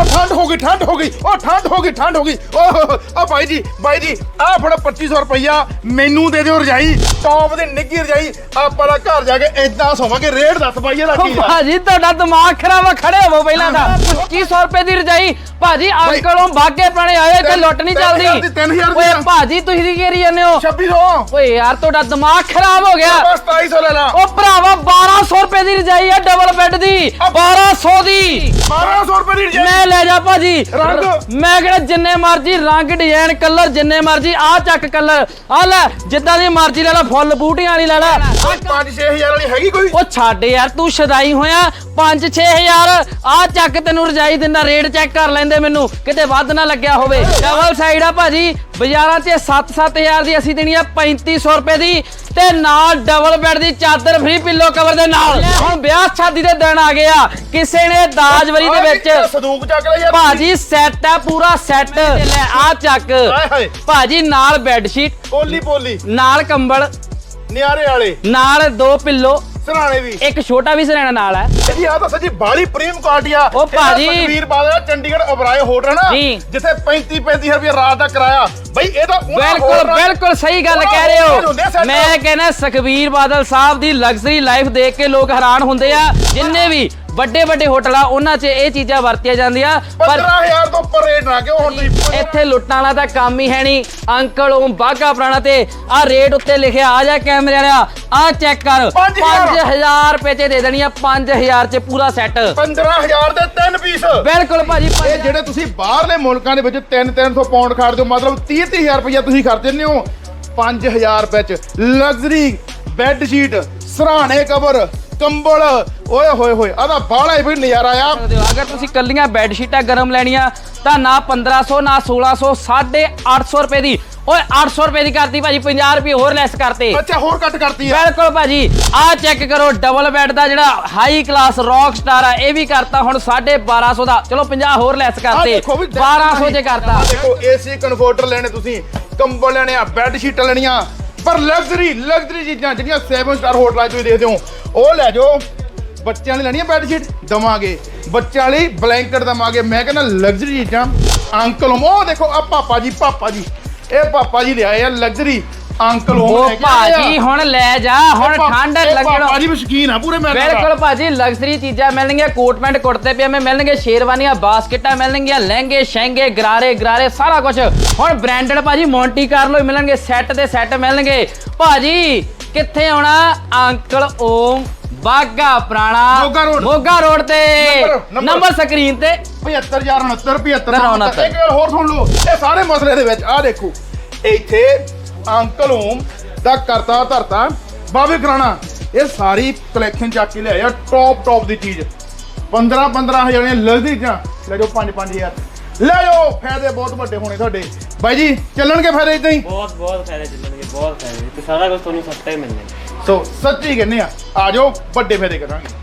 ਉਹ ਠੰਡ ਹੋ ਗਈ ਠੰਡ ਹੋ ਗਈ ਉਹ ਠੰਡ ਹੋ ਗਈ ਠੰਡ ਹੋ ਗਈ। ਓਹ ਆ ਭਾਈ ਜੀ ਭਾਈ ਜੀ ਆ ਫੜ 2500 ਰੁਪਈਆ ਮੈਨੂੰ ਦੇ ਦਿਓ ਰਜਾਈ ਟੌਪ ਦੇ ਨਿੱਗੀ ਰਜਾਈ ਆਪਾਂ ਦਾ ਘਰ ਜਾ ਕੇ ਇਦਾਂ ਸੋਵਾਂਗੇ ਰੇਟ ਦੱਸ ਭਾਈ ਇਹਦਾ ਕੀ ਆ ਭਾਜੀ ਤੁਹਾਡਾ ਦਿਮਾਗ ਖਰਾਬ ਆ ਖੜੇ ਹੋਵੋ ਪਹਿਲਾਂ ਤਾਂ। 2500 ਰੁਪਏ ਦੀ ਰਜਾਈ ਭਾਜੀ ਅੰਕਲੋਂ ਬਾਗੇ ਪੁਰਾਣੇ ਆਏ ਇੱਥੇ ਲੁੱਟ ਨਹੀਂ ਚੱਲਦੀ। ਦੀ, ਤਿੰਨ ਹਜ਼ਾਰ ਦੀ ਓਏ ਆ। ਭਾਜੀ ਤੁਸੀਂ ਕੀ ਕਰੀ ਜਾਂਦੇ ਹੋ। 2600 ਓਏ ਯਾਰ ਤੁਹਾਡਾ ਦਿਮਾਗ ਖਰਾਬ ਹੋ ਗਿਆ। ਬਸ 2700 ਲੈ ਲਾ। ਉਹ ਭਰਾਵਾ 1200 ਰੁਪਏ ਦੀ ਰਜਾਈ ਆ ਬੈੱਡ ਦੀ 1200 ਦੀ। 1200 ਰੁਪਏ ਦੀ ਮੈਂ ਲੈ ਜਾ ਭਾਜੀ। ਰੰਗ? ਮੈਂ ਕਿਹੜਾ ਜਿੰਨੇ ਮਰਜ਼ੀ ਰੰਗ ਡਿਜ਼ਾਈਨ ਕਲਰ ਜਿੰਨੇ ਮਰਜ਼ੀ ਆ ਚੱਕ ਕਲਰ ਆ ਲੈ ਜਿੱਦਾਂ ਦੀ ਮਰਜ਼ੀ ਲੈ ਲੈ ਫੁੱਲ ਬੂਟੀਆਂ ਵਾਲੀ ਲੈ ਲੈ। 5-6000 ਵਾਲੀ ਹੈਗੀ ਕੋਈ? ਉਹ ਛੱਡ ਯਾਰ ਤੂੰ ਸ਼ਦਾਈ ਹੋਇਆ। 5-6000 ਆ ਚੱਕ ਤੈਨੂੰ ਰਜਾਈ ਦਿੰਦਾ ਰੇਟ ਚੈੱਕ ਕਰ ਲੈਂਦੇ ਮੈਨੂੰ। ਕਿਤੇ ਵੱਧ ਨਾ ਲੱਗਿਆ ਹੋਵੇ। ਡਬਲ ਸਾਈਡ ਆ ਭਾਜੀ ਬਾਜ਼ਾਰਾਂ 'ਚ 7-7000 ਦੀ ਅਸੀਂ ਦੇਣੀ ਆ 3500 ਰੁਪਏ ਦੀ। ਤੇ ਨਾਲ ਡਬਲ ਬੈੱਡ ਦੀ ਚਾਦਰ ਫ੍ਰੀ ਪਿੱਲੋ ਕਵਰ ਦੇ ਨਾਲ। ਹੁਣ ਵਿਆਹ ਸ਼ਾਦੀ ਦੇ ਦਿਨ ਆ ਗਏ ਆ। ਕਿਸੇ ਨੇ ਦਾਜਵਰੀ ਦੇ ਵਿੱਚ ਸੰਦੂਕ ਚੱਕ ਲੈ ਯਾਰ? ਭਾਜੀ ਸੈੱਟ ਆ ਪੂਰਾ ਸੈੱਟ ਲੈ। ਆ ਚੱਕ। ਹਾਏ ਹਾਏ। ਭਾਜੀ ਨਾਲ ਬੈੱਡ ਸ਼ੀਟ ਪੋਲੀ ਪੋਲੀ ਨਾਲ ਕੰਬਲ। ਨਿਆਰੇ ਵਾਲੇ। ਨਾਲ ਦੋ ਪਿੱਲੋ ਸਰਾਣੇ ਵੀ ਇੱਕ ਛੋਟਾ ਵੀ ਸਰਾਣਾ ਨਾਲ ਹੈ ਜੀ ਆ ਤਾਂ ਸੱਚੀ ਬਾਲੀ ਪ੍ਰੀਮ ਕੁਆਲਿਟੀ ਆ ਉਹ ਭਾਜੀ। ਵੀਰ ਬਾਦਲ ਚੰਡੀਗੜ੍ਹ ਓਬਰਾਏ ਹੋਟਲ ਨਾ ਜੀ। ਜਿੱਥੇ 35 35 ਰੁਪਏ ਰਾਤ ਦਾ ਕਿਰਾਇਆ ਬਈ ਇਹ ਤਾਂ ਉਹਨਾਂ ਬਿਲਕੁਲ ਹੋਟਲਾਂ- ਬਿਲਕੁਲ ਸਹੀ ਗੱਲ ਉਹਨਾਂ ਕਹਿ ਰਹੇ ਹੋਟਲਾਂ 'ਚ ਹੁੰਦੇ ਆ ਹੋ। ਮੈਂ ਕਹਿੰਦਾ ਸੁਖਬੀਰ ਬਾਦਲ ਸਾਹਿਬ ਦੀ ਲਗਜ਼ਰੀ ਲਾਈਫ ਦੇਖ ਕੇ ਲੋਕ ਹੈਰਾਨ ਹੁੰਦੇ ਆ ਜਿੰਨੇ ਵੀ ਵੱਡੇ ਵੱਡੇ ਹੋਟਲ ਆ ਉਹਨਾਂ 'ਚ ਇਹ ਚੀਜ਼ਾਂ ਵਰਤੀਆਂ ਜਾਂਦੀਆਂ ਪਰ 15000 ਤੋਂ ਉੱਪਰ ਰੇਟ ਨਾ ਕਿਉਂ ਹੁਣ ਤੁਸੀਂ ਇੱਥੇ ਲੁੱਟਾਂ ਵਾਲਾ ਤਾਂ ਕੰਮ ਹੀ ਹੈ ਨਹੀਂ। ਅੰਕਲ ਉਹ ਬਾਗਾ ਪੁਰਾਣਾ ਤੇ ਆ ਰੇਟ ਉੱਤੇ ਲਿਖਿਆ ਆ ਜਾ ਕੈਮਰੇ ਵਾਲਿਆ ਆ ਚੈੱਕ ਕਰ। ਪੰਜ ਹਜ਼ਾਰ। 5000 ਰੁਪਏ ਚ ਦੇ ਦੇਣੀ ਆ 5000 ਚ ਪੂਰਾ ਸੈੱਟ 15000 ਦੇ ਤਿੰਨ ਪੀਸ ਬਿਲਕੁਲ ਭਾਜੀ ਇਹ ਜਿਹੜੇ ਤੁਸੀਂ ਬਾਹਰਲੇ ਮੁਲਕਾਂ ਦੇ ਵਿੱਚ 3-300 ਪਾਉਂਡ ਖਰਚਦੇ ਹੋ ਮਤਲਬ 30-30000 ਰੁਪਇਆ ਤੁਸੀਂ ਖਰਚ ਦਿੰਦੇ ਹੋ। 5000 ਰੁਪਏ ਚ ਲਗਜ਼ਰੀ ਬੈੱਡ ਸ਼ੀਟ ਸਰਾਣੇ ਕਵਰ ਕੰਬਲ। ਓਏ ਹੋਏ ਹੋਏ ਆਦਾ ਬਾਹਲਾ ਹੀ ਵੀ ਨਜ਼ਾਰਾ ਆ। ਸਕਦੇ ਹੋ। ਅਗਰ ਤੁਸੀਂ ਕੱਲੀਆਂ ਬੈੱਡ ਸ਼ੀਟਾਂ ਗਰਮ ਲੈਣੀਆਂ ਤਾਂ ਨਾ 1500 ਨਾ 1600 850 ਰੁਪਏ ਦੀ। ਓਏ 800 ਰੁਪਏ ਦੀ ਕਰਤੀ ਭਾਜੀ 50 ਰੁਪਏ ਹੋਰ ਲੈਸ ਕਰਤੇ। ਅੱਛਾ ਹੋਰ ਕੱਟ ਕਰਤੀ ਆ। ਬਿਲਕੁਲ ਭਾਜੀ ਆਹ ਚੈੱਕ ਕਰੋ ਡਬਲ ਬੈੱਡ ਦਾ ਜਿਹੜਾ ਹਾਈ ਕਲਾਸ ਰੌਕ ਸਟਾਰ ਆ ਇਹ ਵੀ ਕਰਤਾ ਹੁਣ 1250 ਦਾ। ਚਲੋ 50 ਹੋਰ ਲੈਸ ਆਹ ਕਰਤੇ। ਦੇਖੋ ਵੀ 1200 ਚ ਕਰਤਾ। ਆਹ ਦੇਖੋ ਏਸੀ ਕਨਵਰਟਰ ਲੈਣੇ ਤੁਸੀਂ ਕੰਬਲ ਲੈਣੇ ਆ ਬੈੱਡ ਸ਼ੀਟਾਂ ਲੈਣੀਆਂ। ਪਰ ਲਗਜ਼ਰੀ ਲਗਜ਼ਰੀ ਚੀਜ਼ਾਂ ਜਿਹੜੀਆਂ 7 ਸਟਾਰ ਹੋਟਲਾਂ 'ਚ ਤੁਸੀਂ ਦੇਖਦੇ ਹੋ ਉਹ ਲੈ ਜਾਓ। ਬੱਚਿਆਂ ਲਈ ਲੈਣੀ ਹੈ ਬੈੱਡ ਸ਼ੀਟ ਦਵਾਂਗੇ। ਬੱਚਿਆਂ ਲਈ ਬਲੈਂਕਟ ਦਵਾਂਗੇ। ਮੈਂ ਕਹਿੰਦਾ ਲਗਜ਼ਰੀ ਚੀਜ਼ਾਂ। ਅੰਕਲ ਉਹ ਦੇਖੋ ਆ ਪਾਪਾ ਜੀ ਪਾਪਾ ਜੀ। ਇਹ ਪਾਪਾ ਜੀ ਲਿਆਏ ਆ ਲਗਜ਼ਰੀ ਅੰਕਲ ਉਹ ਲੈ ਕੇ ਆਏ ਆ। ਭਾਜੀ ਹੁਣ ਲੈ ਜਾ ਹੁਣ ਇਹ ਠੰਡ ਇਹ ਲੱਗਣ ਪਾਪਾ ਜੀ ਵੀ ਸ਼ਕੀਨ ਆ ਪੂਰੇ ਮੈਂ ਬਿਲਕੁਲ ਭਾਜੀ ਲਗਜ਼ਰੀ ਚੀਜ਼ਾਂ ਮਿਲਣਗੀਆਂ ਕੋਟ ਪੈਂਟ ਕੁੜਤੇ ਪਜਾਮੇ ਮਿਲਣਗੇ ਸ਼ੇਰਵਾਨੀਆਂ ਬਾਸਕਟਾਂ ਮਿਲਣਗੀਆਂ ਲਹਿੰਗੇ ਸ਼ਹਿੰਗੇ ਗਰਾਰੇ ਗਰਾਰੇ ਸਾਰਾ ਕੁਝ ਹੁਣ ਬ੍ਰਾਂਡਡ ਭਾਜੀ ਮੌਂਟੀ ਕਾਰਲੋ ਹੀ ਮਿਲਣਗੇ ਸੈੱਟ ਦੇ ਸੈੱਟ ਮਿਲਣਗੇ। ਭਾਜੀ ਕਿੱਥੇ ਆਉਣਾ? ਅੰਕਲ ਓਮ ਬਾਗਾ ਪੁਰਾਣਾ ਮੋਗਾ road। ਮੋਗਾ ਤੇ। ਨੰਬਰ- ਸਕਰੀਨ ਤੇ। 75069 75 69. ਇੱਕ ਗੱਲ ਹੋਰ ਸੁਣ ਲਓ ਇਹ ਸਾਰੇ ਮਸਲੇ ਦੇ ਵਿੱਚ ਆਹ ਦੇਖੋ ਇੱਥੇ ਅੰਕਲ ਹੋਮ ਦਾ ਕਰਤਾ ਧਰਤਾ। ਬਾਬੇ ਕਰਾਣਾ ਇਹ ਸਾਰੀ ਕਲੈਕਸ਼ਨ ਚੱਕ ਕੇ ਲਿਆਇਆ ਟੌਪ ਟੌਪ ਦੀ ਚੀਜ਼। 15 15 ਹਜ਼ਾਰ ਦੀਆਂ ਲਗਦੀ ਜਾਂ ਲੈ ਜਾਓ 5 5000 ਲੈ ਜਾਓ ਫਾਇਦੇ ਬਹੁਤ ਵੱਡੇ ਹੋਣੇ ਤੁਹਾਡੇ। ਬਾਈ ਜੀ ਚੱਲਣਗੇ ਫਾਇਦੇ ਇਦਾਂ ਹੀ? ਬਹੁਤ ਬਹੁਤ ਫਾਇਦੇ ਚੱਲਣਗੇ ਬਹੁਤ ਫਾਇਦੇ। ਤੇ ਸਾਰਾ ਕੁਝ ਤੁਹਾਨੂੰ ਸਸਤਾ ਹੀ ਮਿਲਣਾ ਸੋ ਸੱਚੀ ਕਹਿੰਦੇ ਆ ਆ ਜਾਓ ਵੱਡੇ ਫਾਇਦੇ ਕਰਾਂਗੇ।